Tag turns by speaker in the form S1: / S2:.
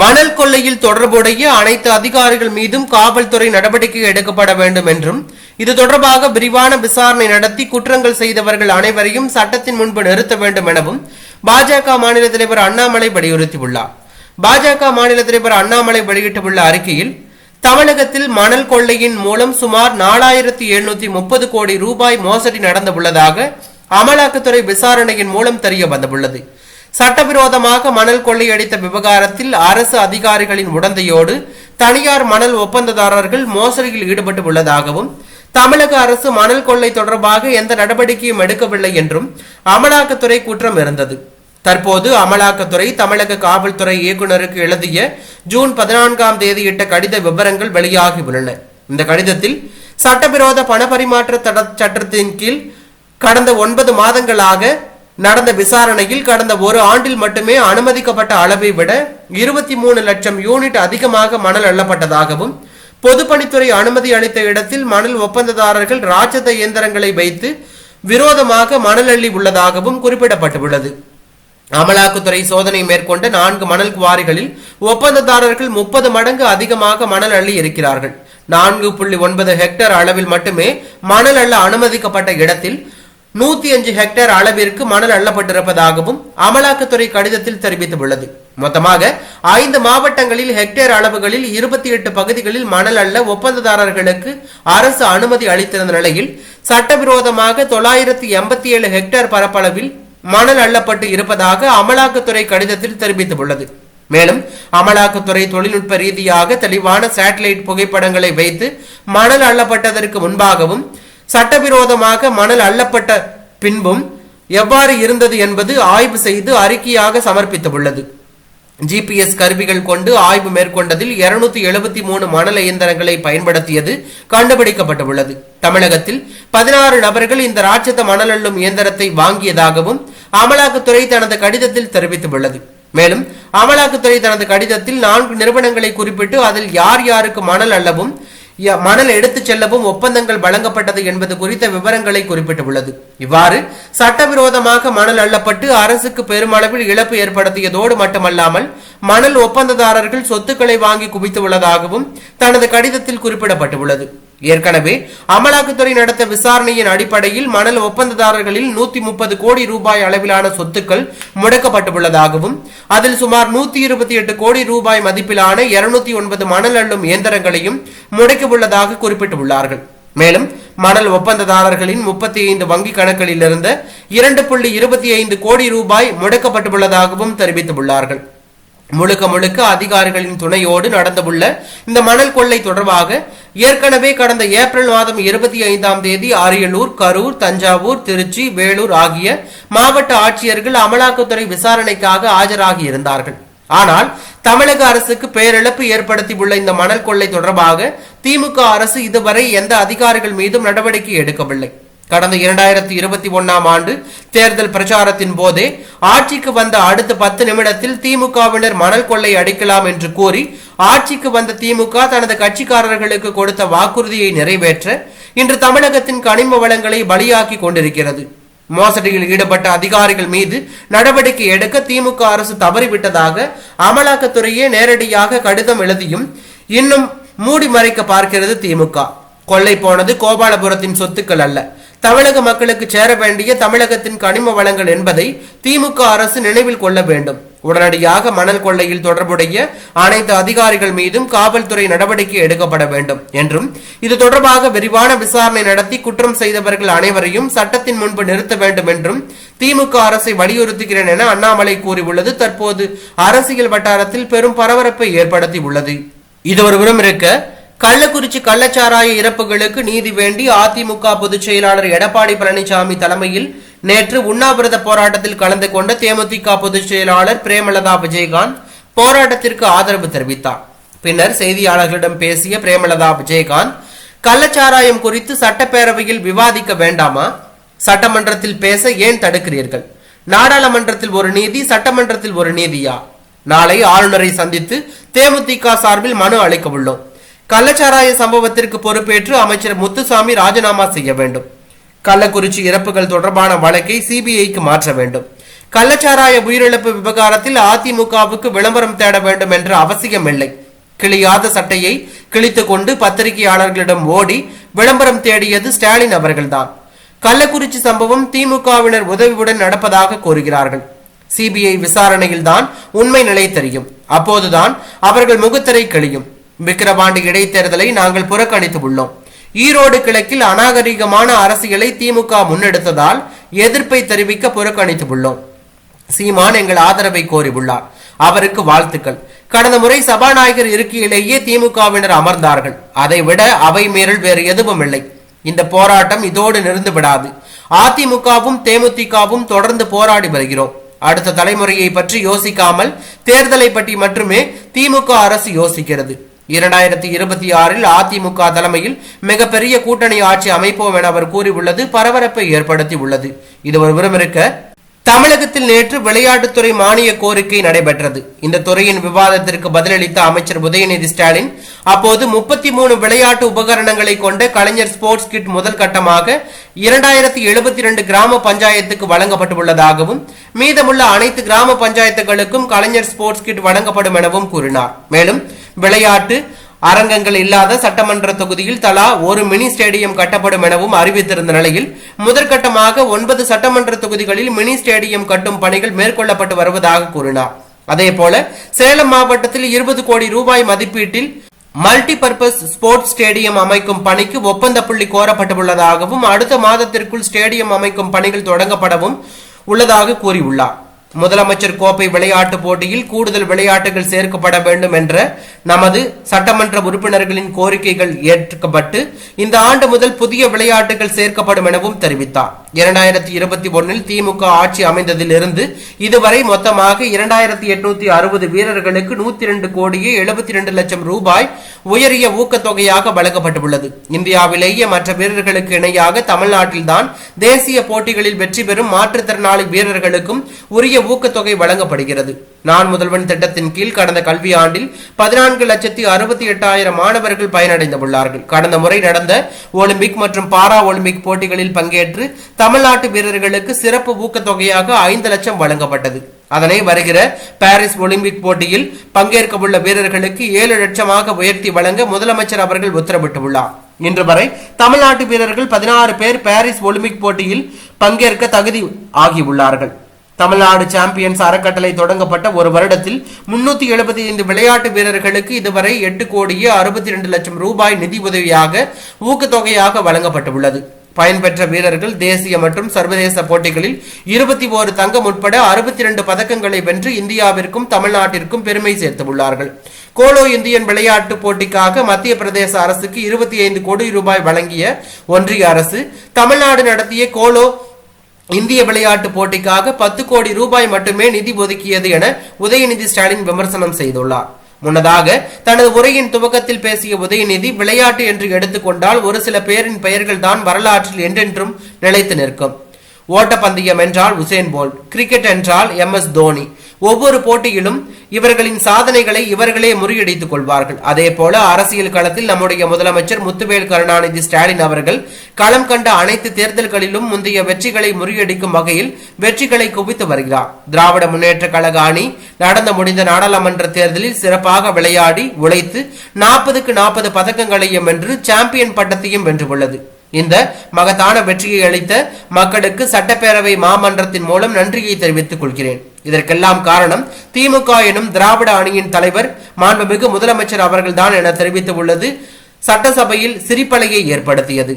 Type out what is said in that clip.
S1: மணல் கொள்ளையில் தொடர்புடைய அனைத்து அதிகாரிகள் மீதும் காவல்துறை நடவடிக்கை எடுக்கப்பட வேண்டும் என்றும் இது தொடர்பாக விரிவான விசாரணை நடத்தி குற்றங்கள் செய்தவர்கள் அனைவரையும் சட்டத்தின் முன்பு நிறுத்த வேண்டும் எனவும் பாஜக மாநில தலைவர் அண்ணாமலை வலியுறுத்தியுள்ளார். பாஜக மாநில தலைவர் அண்ணாமலை வெளியிட்டுள்ள அறிக்கையில் தமிழகத்தில் மணல் கொள்ளையின் மூலம் சுமார் நாலாயிரத்தி எழுநூத்தி முப்பது கோடி ரூபாய் மோசடி நடந்துள்ளதாக அமலாக்கத்துறை விசாரணையின் மூலம் தெரிய வந்துள்ளது. சட்டவிரோதமாக மணல் கொள்ளையடித்த விவகாரத்தில் அரசு அதிகாரிகளின் உடந்தையோடு தனியார் மணல் ஒப்பந்ததாரர்கள் மோசடியில் ஈடுபட்டு உள்ளதாகவும் தமிழக அரசு மணல் கொள்ளை தொடர்பாக எந்த நடவடிக்கையும் எடுக்கவில்லை என்றும் அமலாக்கத்துறை குற்றம் இருந்தது. தற்போது அமலாக்கத்துறை தமிழக காவல்துறை இயக்குநருக்கு எழுதிய ஜூன் பதினான்காம் தேதியிட்ட கடித விவரங்கள் வெளியாகியுள்ளன. இந்த கடிதத்தில் சட்டவிரோத பணப்பரிமாற்ற தட- சட்டத்தின் கீழ் கடந்த ஒன்பது மாதங்களாக நடந்த விசாரணையில் கடந்த ஒரு ஆண்டில் மட்டுமே அனுமதிக்கப்பட்ட அளவை விட இருபத்தி மூணு லட்சம் யூனிட் அதிகமாக மணல் அள்ளப்பட்டதாகவும் பொதுப்பணித்துறை அனுமதி அளித்த இடத்தில் மணல் ஒப்பந்ததாரர்கள் ராட்சத இயந்திரங்களை வைத்து விரோதமாக மணல் அள்ளி உள்ளதாகவும் குறிப்பிடப்பட்டுள்ளது. அமலாக்கத்துறை சோதனை மேற்கொண்ட நான்கு மணல் குவாரிகளில் ஒப்பந்ததாரர்கள் முப்பது மடங்கு அதிகமாக மணல் அள்ளி இருக்கிறார்கள். நான்கு புள்ளி ஒன்பது ஹெக்டேர் அளவில் மட்டுமே மணல் அள்ள அனுமதிக்கப்பட்ட இடத்தில் நூத்தி அஞ்சு ஹெக்டேர் அளவிற்கு மணல் அள்ளப்பட்டிருப்பதாகவும் அமலாக்கத்துறை கடிதத்தில் தெரிவித்துள்ளது. மொத்தமாக ஐந்து மாவட்டங்களில் ஹெக்டேர் அளவுகளில் இருபத்தி எட்டு பகுதிகளில் மணல் அள்ள ஒப்பந்ததாரர்களுக்கு அரசு அனுமதி அளித்திருந்த நிலையில் சட்டவிரோதமாக தொள்ளாயிரத்தி எண்பத்தி ஏழு ஹெக்டேர் பரப்பளவில் மணல் அள்ளப்பட்டு இருப்பதாக அமலாக்கத்துறை கடிதத்தில் தெரிவித்துள்ளது. மேலும் அமலாக்கத்துறை தொழில்நுட்ப ரீதியாக தெளிவான சேட்டலைட் புகைப்படங்களை வைத்து மணல் அள்ளப்பட்டதற்கு முன்பாகவும் சட்டவிரோதமாக மணல் அள்ளப்பட்ட பின்பும் எவ்வாறு இருந்தது என்பது ஆய்வு செய்து அறிக்கையாக சமர்ப்பித்துள்ளது. ஜிபிஎஸ் கருவிகள் கொண்டு ஆய்வு மேற்கொண்டதில் 273 எழுபத்தி மூணு மணல் இயந்திரங்களை பயன்படுத்தியது கண்டுபிடிக்கப்பட்டுள்ளது. தமிழகத்தில் பதினாறு நபர்கள் இந்த ராட்சத மணல் அள்ளும் இயந்திரத்தை வாங்கியதாகவும் அமலாக்கத்துறை தனது கடிதத்தில் தெரிவித்துள்ளது. மேலும் அமலாக்கத்துறை தனது கடிதத்தில் நான்கு நிறுவனங்களை குறிப்பிட்டு அதில் யார் யாருக்கு மணல் அள்ளவும் மணல் எடுத்துச் செல்லவும் ஒப்பந்தங்கள் வழங்கப்பட்டது என்பது குறித்த விவரங்களை குறிப்பிட்டுள்ளது. இவ்வாறு சட்டவிரோதமாக மணல் அள்ளப்பட்டு அரசுக்கு பெருமளவில் இழப்பு ஏற்படுத்தியதோடு மட்டுமல்லாமல் மணல் ஒப்பந்ததாரர்கள் சொத்துக்களை வாங்கி குவித்துள்ளதாகவும் தனது கடிதத்தில் குறிப்பிடப்பட்டுள்ளது. ஏற்கனவே அமலாக்கத்துறை நடத்த விசாரணையின் அடிப்படையில் மணல் ஒப்பந்ததாரர்களில் நூத்தி முப்பது கோடி ரூபாய் அளவிலான சொத்துக்கள் முடக்கப்பட்டுள்ளதாகவும் அதில் சுமார் நூத்தி இருபத்தி எட்டு கோடி ரூபாய் மதிப்பிலான இருநூத்தி ஒன்பது மணல் அள்ளும் இயந்திரங்களையும் முடக்கவுள்ளதாக குறிப்பிட்டுள்ளார்கள். மேலும் மணல் ஒப்பந்ததாரர்களின் முப்பத்தி ஐந்து வங்கி கணக்குகளில் இருந்த இரண்டு புள்ளி இருபத்தி ஐந்து கோடி ரூபாய் முடக்கப்பட்டுள்ளதாகவும் தெரிவித்துள்ளார்கள். முழுக்க முழுக்க அதிகாரிகளின் துணையோடு நடந்துள்ள இந்த மணல் கொள்ளை தொடர்பாக ஏற்கனவே கடந்த ஏப்ரல் மாதம் இருபத்தி ஐந்தாம் தேதி அரியலூர் கரூர் தஞ்சாவூர் திருச்சி வேலூர் ஆகிய மாவட்ட ஆட்சியர்கள் அமலாக்கத்துறை விசாரணைக்காக ஆஜராகி இருந்தார்கள். ஆனால் தமிழக அரசுக்கு பேரிழப்பு ஏற்படுத்தியுள்ள இந்த மணல் கொள்ளை தொடர்பாக திமுக அரசு இதுவரை எந்த அதிகாரிகள் மீதும் நடவடிக்கை எடுக்கவில்லை. கடந்த இரண்டாயிரத்தி இருபத்தி ஒன்னாம் ஆண்டு தேர்தல் பிரச்சாரத்தின் போதே ஆட்சிக்கு வந்த அடுத்த பத்து நிமிடத்தில் திமுகவினர் மணல் கொள்ளை அடிக்கலாம் என்று கூறி ஆட்சிக்கு வந்த திமுக தனது கட்சிக்காரர்களுக்கு கொடுத்த வாக்குறுதியை நிறைவேற்ற இன்று தமிழகத்தின் கனிம வளங்களை பலியாக்கி கொண்டிருக்கிறது. மோசடியில் ஈடுபட்ட அதிகாரிகள் மீது நடவடிக்கை எடுக்க திமுக அரசு தவறிவிட்டதாக அமலாக்கத்துறையே நேரடியாக கடிதம் எழுதியும் இன்னும் மூடி மறைக்க பார்க்கிறது திமுக. கொள்ளை போனது கோபாலபுரத்தின் சொத்துக்கள் அல்ல. தமிழக மக்களுக்கு சேர வேண்டிய தமிழகத்தின் கனிம வளங்கள் என்பதை திமுக அரசு நினைவில் கொள்ள வேண்டும். உடனடியாக மணல் கொள்ளையில் தொடர்புடைய அனைத்து அதிகாரிகள் மீதும் காவல்துறை நடவடிக்கை எடுக்கப்பட வேண்டும் என்றும் இது தொடர்பாக விரிவான விசாரணை நடத்தி குற்றம் செய்தவர்கள் அனைவரையும் சட்டத்தின் முன்பு நிறுத்த வேண்டும் என்றும் திமுக அரசை வலியுறுத்துகிறேன் என அண்ணாமலை கூறியுள்ளது. தற்போது அரசியல் வட்டாரத்தில் பெரும் பரபரப்பை ஏற்படுத்தி உள்ளது இது ஒரு புறம் இருக்க கள்ளக்குறிச்சி கள்ளச்சாராய இறப்புகளுக்கு நீதி வேண்டி அதிமுக பொதுச் செயலாளர் எடப்பாடி பழனிசாமி தலைமையில் நேற்று உண்ணாவிரத போராட்டத்தில் கலந்து கொண்ட தேமுதிக பொதுச் செயலாளர் பிரேமலதா விஜயகாந்த் போராட்டத்திற்கு ஆதரவு தெரிவித்தார். பின்னர் செய்தியாளர்களிடம் பேசிய பிரேமலதா விஜயகாந்த் கள்ளச்சாராயம் குறித்து சட்டப்பேரவையில் விவாதிக்க வேண்டாமா? சட்டமன்றத்தில் பேச ஏன் தடுக்கிறீர்கள்? நாடாளுமன்றத்தில் ஒரு நீதி சட்டமன்றத்தில் ஒரு நீதியா? நாளை ஆளுநரை சந்தித்து தேமுதிக சார்பில் மனு அளிக்க உள்ளோம். கள்ளச்சாராய சம்பவத்திற்கு பொறுப்பேற்று அமைச்சர் முத்துசாமி ராஜினாமா செய்ய வேண்டும். கள்ளக்குறிச்சி இறப்புகள் தொடர்பான வழக்கை சிபிஐக்கு மாற்ற வேண்டும். கள்ளச்சாராய உயிரிழப்பு விவகாரத்தில் அதிமுகவுக்கு விளம்பரம் தேட வேண்டும் என்ற அவசியமில்லை கிழியாத சட்டையை கிழித்துக் கொண்டு பத்திரிகையாளர்களிடம் ஓடி விளம்பரம் தேடியது ஸ்டாலின் அவர்கள்தான். கள்ளக்குறிச்சி சம்பவம் திமுகவினர் உதவியுடன் நடப்பதாக கூறுகிறார்கள். சிபிஐ விசாரணையில் தான் உண்மை நிலை தெரியும். அப்போதுதான் அவர்கள் முகத்திரை கிழியும். விக்கிரவாண்டி இடைத்தேர்தலை நாங்கள் புறக்கணித்து உள்ளோம் ஈரோடு கிழக்கில் அநாகரிகமான அரசியலை திமுக முன்னெடுத்ததால் எதிர்ப்பை தெரிவிக்க புறக்கணித்து உள்ளோம் சீமான் எங்கள் ஆதரவை கோரியுள்ளார். அவருக்கு வாழ்த்துக்கள். கடந்த முறை சபாநாயகர் இருக்கையிலேயே திமுகவினர் அமர்ந்தார்கள். அதைவிட அவை மீறல் வேறு எதுவும் இல்லை. இந்த போராட்டம் இதோடு நிறுந்து விடாது அதிமுகவும் தேமுதிகவும் தொடர்ந்து போராடி வருகிறோம். அடுத்த தலைமுறையை பற்றி யோசிக்காமல் தேர்தலை பற்றி மட்டுமே திமுக அரசு யோசிக்கிறது. இரண்டாயிரத்தி இருபத்தி ஆறில் அதிமுக தலைமையில் மிகப்பெரிய கூட்டணி ஆட்சி அமைப்போம் என அவர் கூறியுள்ளது பரபரப்பை ஏற்படுத்தி உள்ளது இது ஒரு விரும்பிருக்க தமிழகத்தில் நேற்று விளையாட்டுத்துறை மானிய கோரிக்கை நடைபெற்றது. இந்த துறையின் விவாதத்திற்கு பதிலளித்த அமைச்சர் உதயநிதி ஸ்டாலின் அப்போது முப்பத்தி மூணு விளையாட்டு உபகரணங்களை கொண்ட கலைஞர் ஸ்போர்ட்ஸ் கிட் முதல் கட்டமாக இரண்டாயிரத்தி எழுபத்தி இரண்டு கிராம பஞ்சாயத்துக்கு வழங்கப்பட்டுள்ளதாகவும் மீதமுள்ள அனைத்து கிராம பஞ்சாயத்துகளுக்கும் கலைஞர் ஸ்போர்ட்ஸ் கிட் வழங்கப்படும் எனவும் கூறினார். மேலும் விளையாட்டு அரங்கங்கள் இல்லாத சட்டமன்ற தொகுதியில் தலா ஒரு மினி ஸ்டேடியம் கட்டப்படும் எனவும் அறிவித்திருந்த நிலையில் முதற்கட்டமாக ஒன்பது சட்டமன்ற தொகுதிகளில் மினி ஸ்டேடியம் கட்டும் பணிகள் மேற்கொள்ளப்பட்டு வருவதாக கூறினார். அதேபோல சேலம் மாவட்டத்தில் இருபது கோடி ரூபாய் மதிப்பீட்டில் மல்டி பர்பஸ் ஸ்போர்ட்ஸ் ஸ்டேடியம் அமைக்கும் பணிக்கு ஒப்பந்த புள்ளி கோரப்பட்டுள்ளதாகவும் அடுத்த மாதத்திற்குள் ஸ்டேடியம் அமைக்கும் பணிகள் தொடங்கப்படவும் உள்ளதாக கூறியுள்ளார். முதலமைச்சர் கோப்பை விளையாட்டு போட்டியில் கூடுதல் விளையாட்டுகள் சேர்க்கப்பட வேண்டும் என்ற நமது சட்டமன்ற உறுப்பினர்களின் கோரிக்கைகள் ஏற்கப்பட்டு இந்த ஆண்டு முதல் புதிய விளையாட்டுகள் சேர்க்கப்படும் எனவும் தெரிவித்தார். இரண்டாயிரத்தி இருபத்தி ஒன்னில் திமுக ஆட்சி அமைந்ததிலிருந்து இதுவரை மொத்தமாக இரண்டாயிரத்தி எட்நூத்தி அறுபது வீரர்களுக்கு நூத்தி ரெண்டு கோடியே எழுபத்தி ரெண்டு லட்சம் ரூபாய் உயரிய ஊக்கத்தொகையாக வழங்கப்பட்டுள்ளது. இந்தியாவிலேயே மற்ற வீரர்களுக்கு இணையாக தமிழ்நாட்டில்தான் தேசிய போட்டிகளில் வெற்றி பெறும் மாற்றுத்திறனாளி வீரர்களுக்கும் உரிய ஊக்கத்தொகை வழங்கப்படுகிறது. நான் முதல்வன் திட்டத்தின் கீழ் கடந்த கல்வியாண்டில் பதினான்கு லட்சத்தி அறுபத்தி எட்டாயிரம் மாணவர்கள் பயனடைந்துள்ளார்கள் கடந்த முறை நடந்த ஒலிம்பிக் மற்றும் பாரா ஒலிம்பிக் போட்டிகளில் பங்கேற்று தமிழ்நாட்டு வீரர்களுக்கு சிறப்பு ஊக்கத்தொகையாக ஐந்து லட்சம் வழங்கப்பட்டது. அதனை வருகிற பாரிஸ் ஒலிம்பிக் போட்டியில் பங்கேற்க உள்ள வீரர்களுக்கு ஏழு லட்சமாக உயர்த்தி வழங்க முதலமைச்சர் அவர்கள் உத்தரவிட்டுள்ளார். இன்று வரை தமிழ்நாட்டு வீரர்கள் பதினாறு பேர் பாரிஸ் ஒலிம்பிக் போட்டியில் பங்கேற்க தகுதி ஆகியுள்ளார்கள். தமிழ்நாடு சாம்பியன்ஸ் அறக்கட்டளை தொடங்கப்பட்ட ஒரு வருடத்தில் முன்னூத்தி எழுபத்தி ஐந்து விளையாட்டு வீரர்களுக்கு இதுவரை எட்டு கோடியே அறுபத்தி இரண்டு லட்சம் ரூபாய் நிதி உதவியாக ஊக்கத்தொகையாக வழங்கப்பட்டுள்ளது. பயன்பெற்ற வீரர்கள் தேசிய மற்றும் சர்வதேச போட்டிகளில் இருபத்தி ஓரு தங்கம் உட்பட அறுபத்தி இரண்டு பதக்கங்களை வென்று இந்தியாவிற்கும் தமிழ்நாட்டிற்கும் பெருமை சேர்த்துள்ளார்கள். கோலோ இந்தியன் விளையாட்டு போட்டிக்காக மத்திய பிரதேச அரசுக்கு இருபத்தி ஐந்து கோடி ரூபாய் வழங்கிய ஒன்றிய அரசு தமிழ்நாடு நடத்திய கோலோ இந்திய விளையாட்டு போட்டிக்காக பத்து கோடி ரூபாய் மட்டுமே நிதி ஒதுக்கியது என உதயநிதி ஸ்டாலின் விமர்சனம் செய்துள்ளார். முன்னதாக தனது உரையின் துவக்கத்தில் பேசிய உதயநிதி விளையாட்டு என்று எடுத்துக்கொண்டால் ஒரு சில பேரின் பெயர்கள் தான் வரலாற்றில் என்றென்றும் நிலைத்து நிற்கும். ஓட்டப்பந்தயம் என்றால் உசேன் போல்ட் கிரிக்கெட் என்றால் எம் எஸ் தோனி. ஒவ்வொரு போட்டியிலும் இவர்களின் சாதனைகளை இவர்களே முறியடித்துக் கொள்வார்கள். அதே போல அரசியல் களத்தில் நம்முடைய முதலமைச்சர் முத்துவேல் கருணாநிதி ஸ்டாலின் அவர்கள் களம் கண்ட அனைத்து தேர்தல்களிலும் முந்தைய வெற்றிகளை முறியடிக்கும் வகையில் வெற்றிகளை குவித்து வருகிறார். திராவிட முன்னேற்ற கழக அணி நடந்து முடிந்த நாடாளுமன்ற தேர்தலில் சிறப்பாக விளையாடி உழைத்து நாற்பதுக்கு நாற்பது பதக்கங்களையும் வென்று சாம்பியன் பட்டத்தையும் வென்றுள்ளது. இந்த மகத்தான வெற்றியை அளித்த மக்களுக்கு சட்டப்பேரவை மாமன்றத்தின் மூலம் நன்றியை தெரிவித்துக் கொள்கிறேன். இதற்கெல்லாம் காரணம் திமுக எனும் திராவிட அணியின் தலைவர் மாண்புமிகு முதலமைச்சர் அவர்கள்தான் என தெரிவித்துள்ளது சட்டசபையில் சிரிப்பலையை ஏற்படுத்தியது.